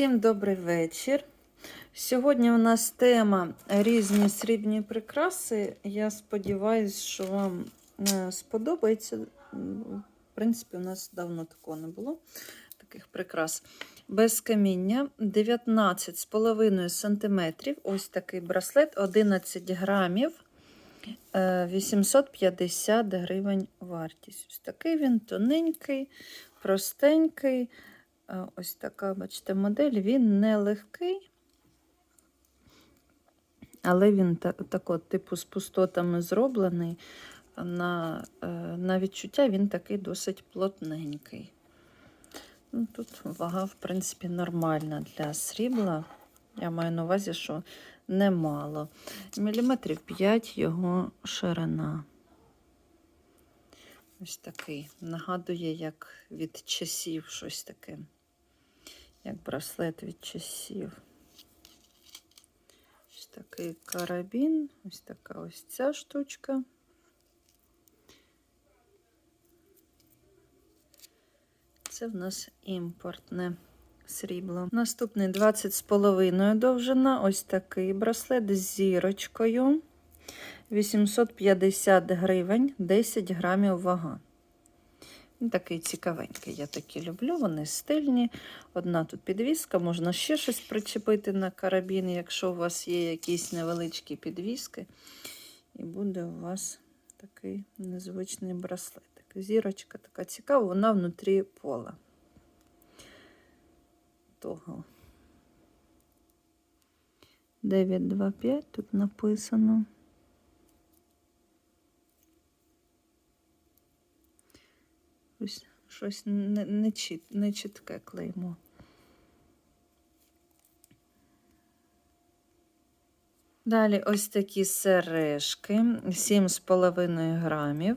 Всім добрий вечір. Сьогодні у нас тема різні срібні прикраси. Я сподіваюся, що вам е, сподобається. В принципі, у нас давно такого не було, таких прикрас. Без каміння 19,5 см. Ось такий браслет, 11 грамів, е, 850 гривень вартість. Ось такий він тоненький, простенький. Е, Ось така, бачите, модель. Він не легкий, але він та, тако, типу, з пустотами зроблений. На, е, на відчуття він такий досить плотненький. Ну, Тут вага, в принципі, нормальна для срібла. Я маю на увазі, що немало. Міліметрів 5 його ширина. Ось такий. Нагадує, як від часів щось таке. Як браслет від часів. Ось такий карабін. Ось така ось ця штучка. Це в нас імпортне срібло. Наступний 20,5 довжина. Ось такий браслет з зірочкою. 850 гривень, 10 грамів вага. Він такий цікавенький. Я такі люблю, вони стильні. Одна тут підвіска, можна ще щось причепити на карабін, якщо у вас є якісь невеличкі підвіски. І буде у вас такий незвичний браслетик. Зірочка така цікава, вона внутрі пола. Того. 925 тут написано. Ось щось не, не, клеймо. Далі ось такі сережки, 7,5 грамів,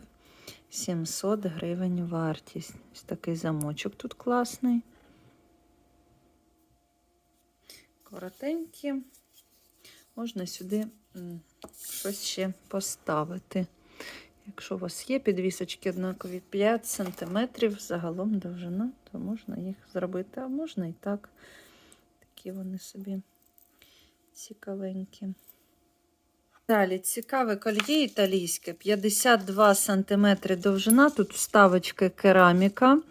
700 гривень вартість. Ось такий замочок тут класний. Коротенькі. Можна сюди щось ще поставити. Якщо у вас є підвісочки однакові 5 см загалом довжина, то можна їх зробити, а можна і так. Такі вони собі цікавенькі. Далі цікаве кольє італійське, 52 см довжина, тут вставочка кераміка.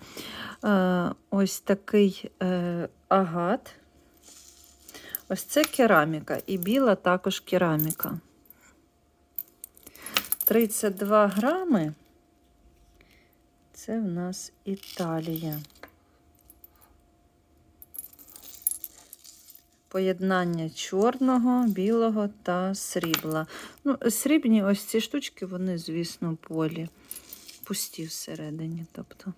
Е, ось такий е, агат. Ось це кераміка, і біла також кераміка. 32 грами. Це в нас Італія. Поєднання чорного, білого та срібла. Ну, срібні ось ці штучки, вони, звісно, полі. Пусті всередині. Тобто.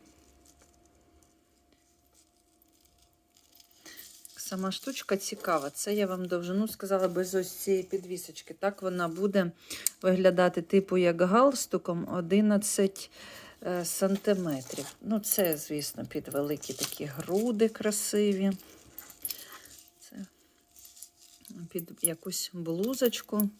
Сама штучка цікава. Це я вам довжину сказала без ось цієї підвісочки. Так вона буде виглядати, типу, як галстуком 11 е, сантиметрів. Ну, це, звісно, під великі такі груди красиві. Це під якусь блузочку.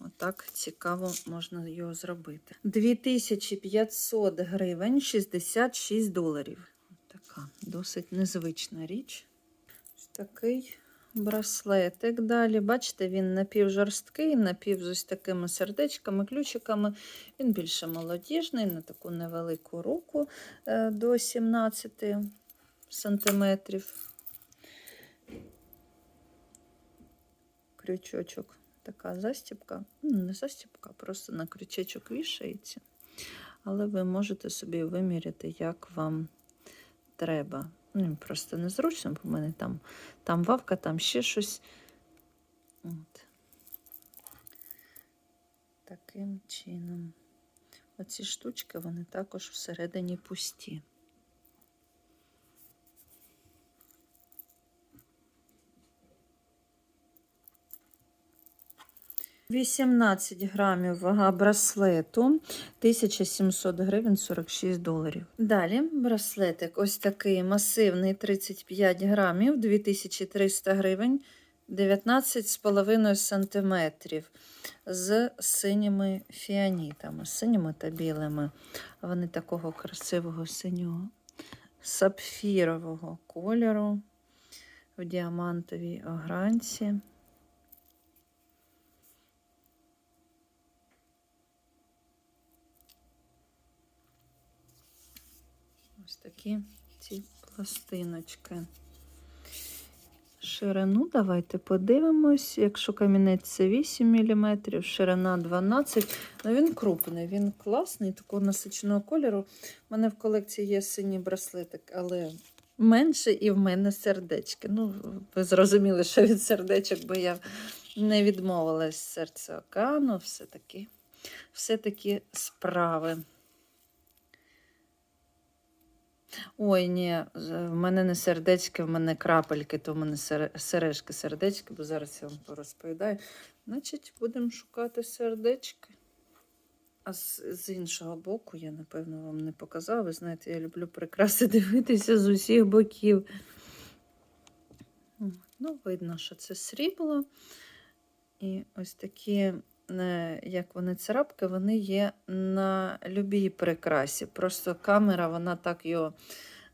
Отак цікаво можна його зробити. 2500 гривень 66 доларів. Така досить незвична річ. Такий браслетик. Далі, бачите, він напівжорсткий, напів з ось такими сердечками, ключиками. Він більше молодіжний, на таку невелику руку е, до 17 сантиметрів. Крючочок, така застібка. Ну, Не застібка, просто на крючечок вішається. Але ви можете собі виміряти, як вам треба. Ну, просто незручно, бо в мене там, там вавка, там ще щось. От. Таким чином. Оці штучки, вони також всередині пусті. Вісімнадцять грамів вага браслету, 1700 гривень 46 доларів. Далі браслетик ось такий масивний 35 грамів, 2300 гривень, 19,5 сантиметрів з синіми фіанітами, синіми та білими. Вони такого красивого синього, сапфірового кольору. в діамантовій огранці. Такі ці пластиночки. Ширину давайте подивимось. Якщо камінець це 8 мм, ширина 12 Ну Він крупний, він класний, такого насиченого кольору. У мене в колекції є синій браслетик, але менше і в мене сердечки. Ну, ви зрозуміли, що від сердечок, бо я не відмовилась серця океану, все-таки все-таки справи. Ой, ні, в мене не сердечки, в мене крапельки, то в мене сережки, сердечки, бо зараз я вам порозповідаю. Значить, будемо шукати сердечки. А з, з іншого боку, я, напевно, вам не показала. Ви знаєте, я люблю прикраси дивитися з усіх боків. Ну, видно, що це срібло. І ось такі, як вони царапки, вони є на любій прикрасі. Просто камера, вона так його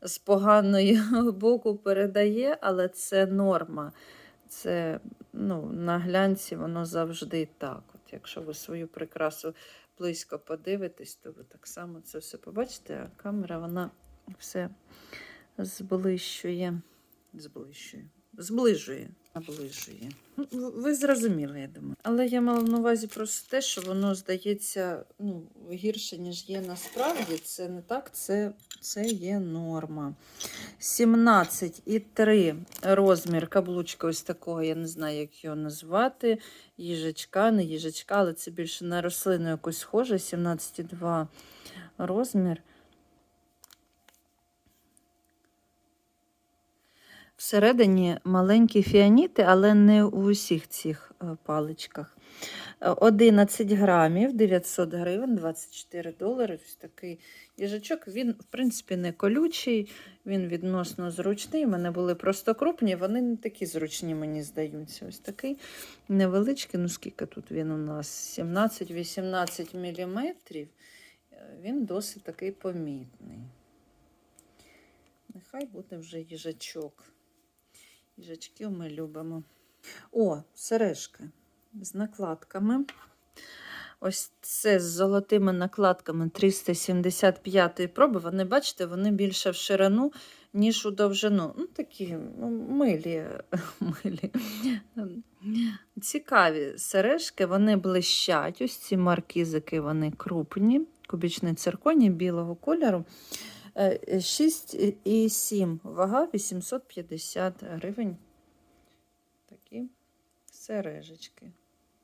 з поганого боку передає, але це норма. Це ну, на глянці воно завжди так. От Якщо ви свою прикрасу близько подивитесь, то ви так само це все побачите, а камера вона все зблищує. Зблищує. Зближує. Наближує. Ну, Ви зрозуміли, я думаю. Але я мала на увазі просто те, що воно здається ну, гірше, ніж є насправді. Це не так, це, це є норма. 17,3 розмір каблучка ось такого, я не знаю, як його назвати. Їжачка, не їжачка, але це більше на рослину якусь схоже. 17,2 розмір. Всередині маленькі фіаніти, але не у усіх цих е, паличках. Е, 11 грамів, 900 гривень, 24 долари. Ось такий їжачок. Він, в принципі, не колючий, він відносно зручний. У мене були просто крупні, вони не такі зручні, мені здаються. Ось такий невеличкий. Ну, скільки тут він у нас? 17-18 міліметрів. Е, Він досить такий помітний. Нехай буде вже їжачок. Їжачків ми любимо. О, сережки з накладками. Ось це з золотими накладками 375 проби. Вони, бачите, вони більше в ширину, ніж у довжину. Ну, такі ну, милі, милі. Цікаві сережки, вони блищать. Ось ці маркізики, вони крупні, кубічний цирконі білого кольору. Е, 6,7 вага 850 гривень. Такі сережечки.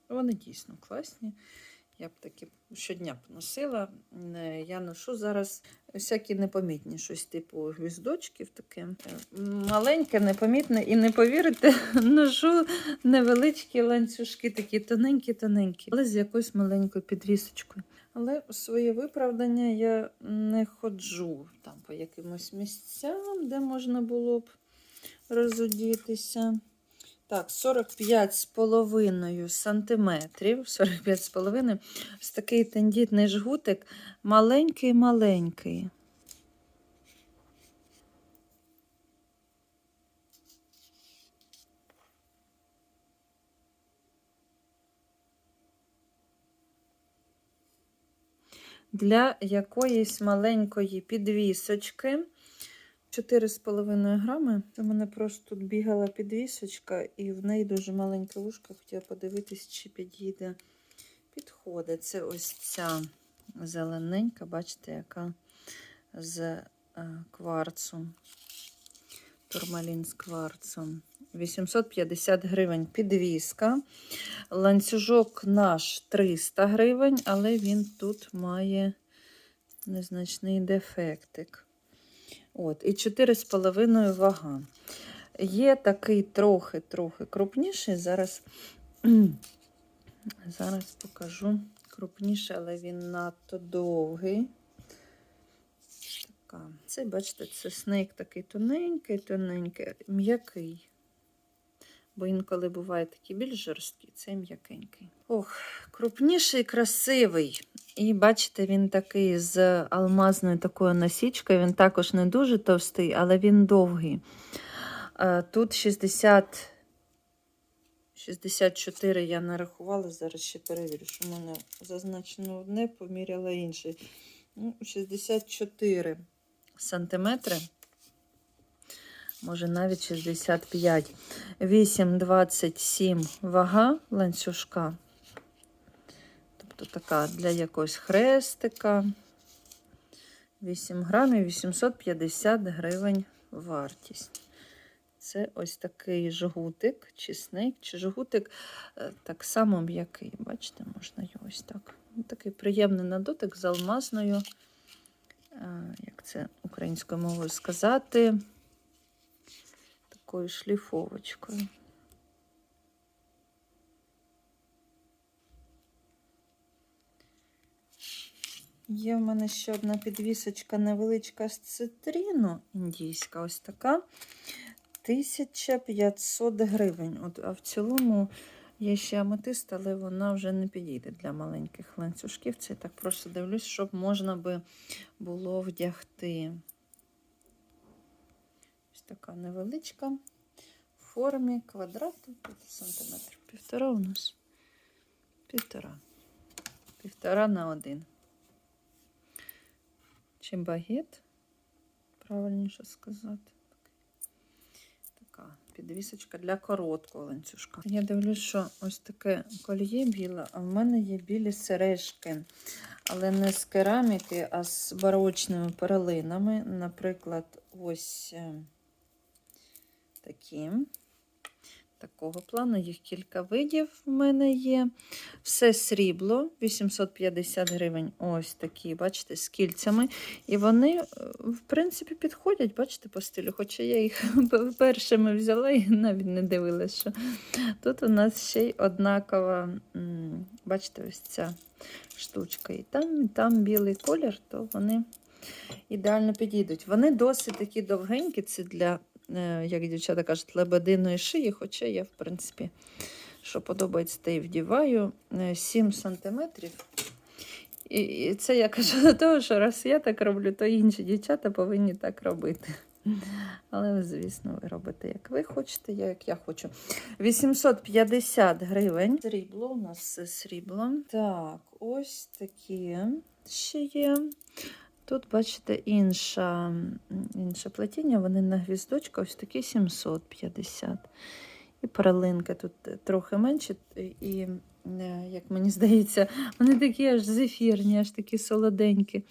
Вони дійсно класні. Я б такі щодня б носила. Е, Я ношу зараз всякі непомітні, щось типу гвіздочків таке. Е, Маленьке, непомітне, і не повірите, ношу невеличкі ланцюжки, такі тоненькі-тоненькі, але з якоюсь маленькою підвісочкою. Але своє виправдання я не ходжу там по якимось місцям, де можна було б розудітися. Так, 45,5 сантиметрів. 45,5. Ось такий тендітний жгутик. Маленький-маленький. Для якоїсь маленької підвісочки 4,5 грами. У мене просто тут бігала підвісочка, і в неї дуже маленьке вушко. Хотіла подивитись, чи підійде. Підходить. Це ось ця зелененька, бачите, яка з е, кварцу. Турмалін з кварцом. 850 гривень підвіска. Ланцюжок наш 300 гривень, але він тут має незначний дефектик. От, і 4,5 вага. Є такий трохи-трохи крупніший. Зараз, зараз покажу крупніший, але він надто довгий. Така. Це, бачите, це снейк такий тоненький, тоненький, м'який. Бо інколи буває такі більш жорсткі, це м'якенький. Ох, крупніший, красивий. І бачите, він такий з алмазною такою насічкою. Він також не дуже товстий, але він довгий. Е, Тут 60, 64 я нарахувала, зараз ще перевірю, що в мене зазначено одне, поміряла інше. Ну, 64 сантиметри. Може навіть 65. 8,27 вага ланцюжка. Тобто така для якогось хрестика. 8 грамів, 850 гривень вартість. Це ось такий жгутик, чесник чи жгутик, е, так само м'який. Бачите, можна його ось так. Ну, Такий приємний на дотик з алмазною, е, як це українською мовою сказати, такою шліфовочкою. Є в мене ще одна підвісочка невеличка з цитріну індійська, ось така. 1500 гривень. От, а в цілому є ще аметист, але вона вже не підійде для маленьких ланцюжків. Це я так просто дивлюсь, щоб можна би було вдягти. Така невеличка в формі квадрату, тут сантиметрів півтора у нас. Півтора. Півтора на один. Чи багет, правильніше сказати. Така підвісочка для короткого ланцюжка. Я дивлюсь, що ось таке кольє біле, а в мене є білі сережки, але не з кераміки, а з барочними перлинами. Наприклад, ось е, такі. Такого плану, їх кілька видів в мене є. Все срібло, 850 гривень. Ось такі, бачите, з кільцями. І вони, е, в принципі, підходять, бачите, по стилю. Хоча я їх першими взяла і навіть не дивилася, що тут у нас ще й однакова, бачите, ось ця штучка. І там, і там білий колір, то вони ідеально підійдуть. Вони досить такі довгенькі, це для як дівчата кажуть, лебединої шиї, хоча я, в принципі, що подобається, те і вдіваю. Е, 7 сантиметрів. І, і це я кажу до того, що раз я так роблю, то інші дівчата повинні так робити. Але, звісно, ви робите, як ви хочете, я як я хочу. 850 гривень. Срібло у нас все срібло. Так, ось такі ще є. Тут, бачите, інша, інше плетіння, вони на гвіздочку, ось такі 750. І перлинки тут е, трохи менші, і, е, як мені здається, вони такі аж зефірні, аж такі солоденькі,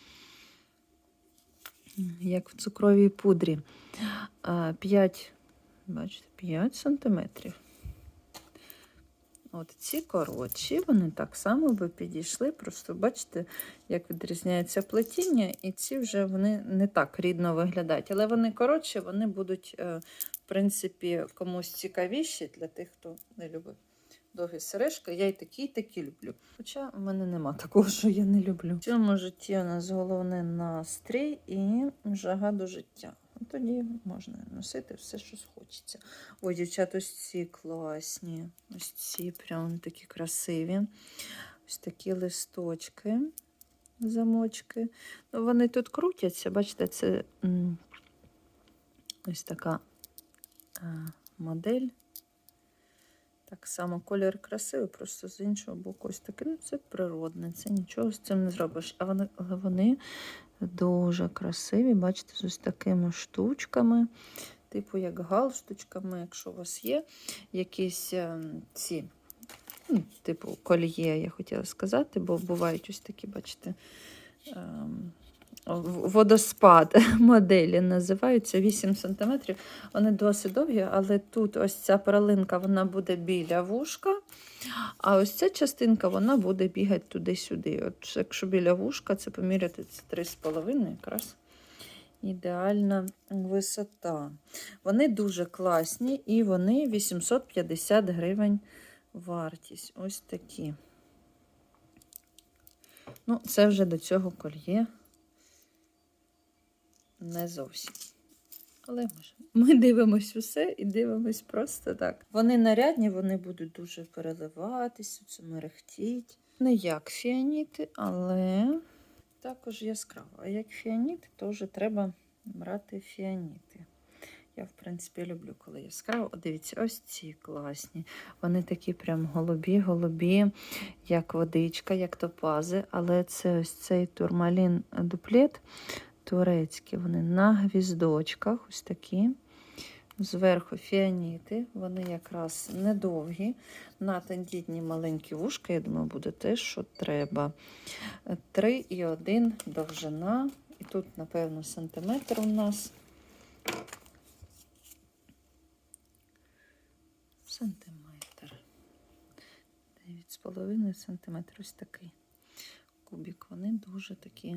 як в цукровій пудрі. 5, бачите, 5 сантиметрів. От ці коротші, вони так само би підійшли. Просто бачите, як відрізняється плетіння, і ці вже вони не так рідно виглядають. Але вони коротші, вони будуть, е, в принципі, комусь цікавіші для тих, хто не любить довгі сережки. Я і такі, і такі люблю. Хоча в мене нема такого, що я не люблю. В цьому житті у нас головне настрій і жага до життя. От Тоді можна носити все, що хочеться. Ой, дівчат, ось ці класні. Ось ці прям такі красиві. Ось такі листочки, замочки. Ну, вони тут крутяться, бачите, це ось така модель. Так само колір красивий, просто з іншого боку, ось таке. Ну, це природне, це нічого з цим не зробиш. А вони, але вони дуже красиві, бачите, з ось такими штучками, типу як галстучками, якщо у вас є якісь ем, ці, ну, типу кольє, я хотіла сказати, бо бувають ось такі, бачите, ем, водоспад моделі називаються 8 см. Вони досить довгі, але тут ось ця перлинка вона буде біля вушка, а ось ця частинка вона буде бігати туди-сюди. От якщо біля вушка, це поміряти це 3,5 якраз. Ідеальна висота. Вони дуже класні і вони 850 гривень вартість. Ось такі. Ну, це вже до цього кольє не зовсім. Але ми, ж- ми дивимось усе і дивимось просто так. Вони нарядні, вони будуть дуже переливатися, це мерехтіть. Не як фіаніти, але також яскраво. А як фіаніти, то вже треба брати фіаніти. Я, в принципі, люблю, коли яскраво. О, Дивіться, ось ці класні. Вони такі прям голубі, голубі, як водичка, як топази. Але це ось цей турмалін дуплет турецький. Вони на гвіздочках, ось такі. Зверху фіаніти, вони якраз недовгі, на тендітні маленькі вушка, я думаю, буде те, що треба. 3,1 довжина. І тут, напевно, сантиметр у нас. Сантиметр. 9,5 сантиметр. Ось такий кубик. Вони дуже такі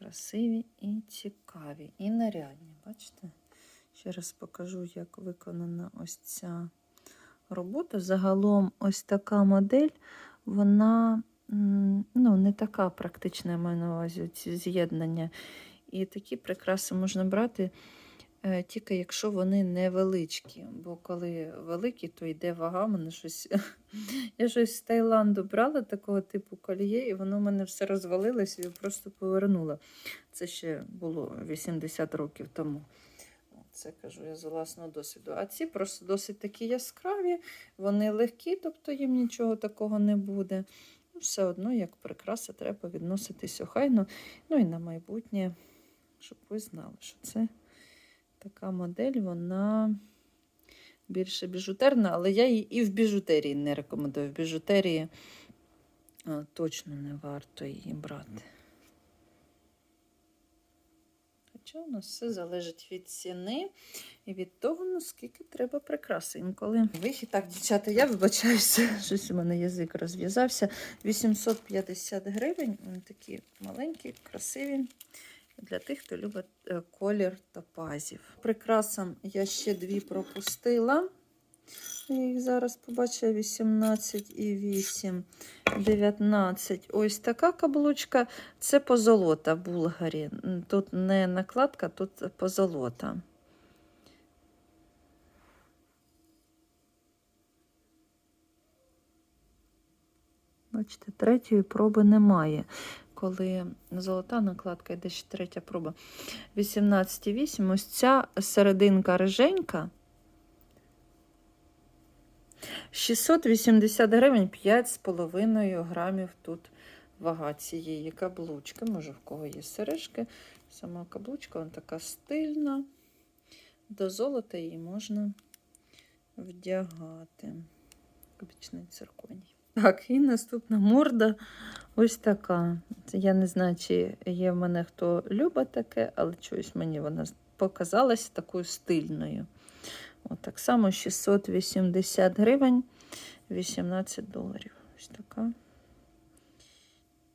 красиві і цікаві, і нарядні. Бачите? Ще раз покажу, як виконана ось ця робота. Загалом, ось така модель, вона ну, не така практична, я маю на увазі ці з'єднання. І такі прикраси можна брати тільки якщо вони невеличкі. Бо коли великі, то йде вага. Мене щось... Я щось з Таїланду брала такого типу коліє, і воно в мене все розвалилось, і просто повернула. Це ще було 80 років тому. Це кажу я з власного досвіду. А ці просто досить такі яскраві, вони легкі, тобто їм нічого такого не буде. Ну, Все одно, як прикраса, треба відноситись охайно. Ну і на майбутнє, щоб ви знали, що це така модель, вона більше біжутерна, але я її і в біжутерії не рекомендую. В біжутерії точно не варто її брати. Хоча у нас все залежить від ціни і від того, наскільки треба прикраси. Інколи вихід. Так, дівчата, я вибачаюся, щось у мене язик розв'язався. 850 гривень. Вони такі маленькі, красиві. Для тих, хто любить е, колір топазів. Прикрасам я ще дві пропустила. Я їх зараз побачила 18 і 8, 19. Ось така каблучка. Це позолота Булгарі. Тут не накладка, тут позолота. Бачите, третьої проби немає. Коли золота накладка йде ще третя проба. 18,8. Ось ця серединка риженька. 680 гривень, 5,5 грамів тут вага цієї каблучки. Може, в кого є сережки. Сама каблучка вона така стильна. До золота її можна вдягати. Кубічний цирконій. Так, і наступна морда ось така. Я не знаю, чи є в мене хто любить таке, але чогось мені вона показалась такою стильною. От так само 680 гривень, 18 доларів. Ось така.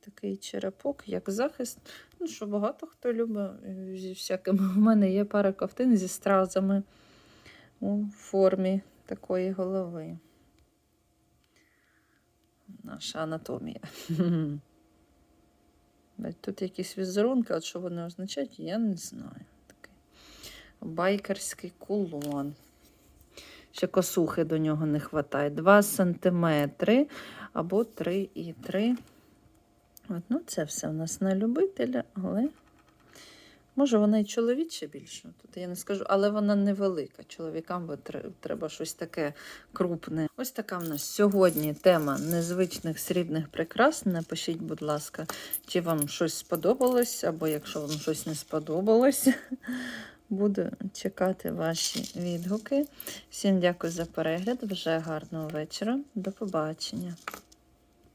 Такий черепок, як захист. Ну, що багато хто любить е, зі всякими. У мене є пара ковтин зі стразами у формі такої голови. Наша анатомія. Тут якісь візерунки, от що вони означають, я не знаю. Такий байкерський кулон. Ще косухи до нього не вистачає. 2 см або 3,3. От, ну, це все у нас на любителя, але може вона і чоловіче більше. Тут я не скажу, але вона невелика. Чоловікам треба щось таке крупне. Ось така в нас сьогодні тема незвичних срібних прикрас. Напишіть, будь ласка, чи вам щось сподобалось, або якщо вам щось не сподобалось. Буду чекати ваші відгуки. Всім дякую за перегляд. Вже гарного вечора. До побачення.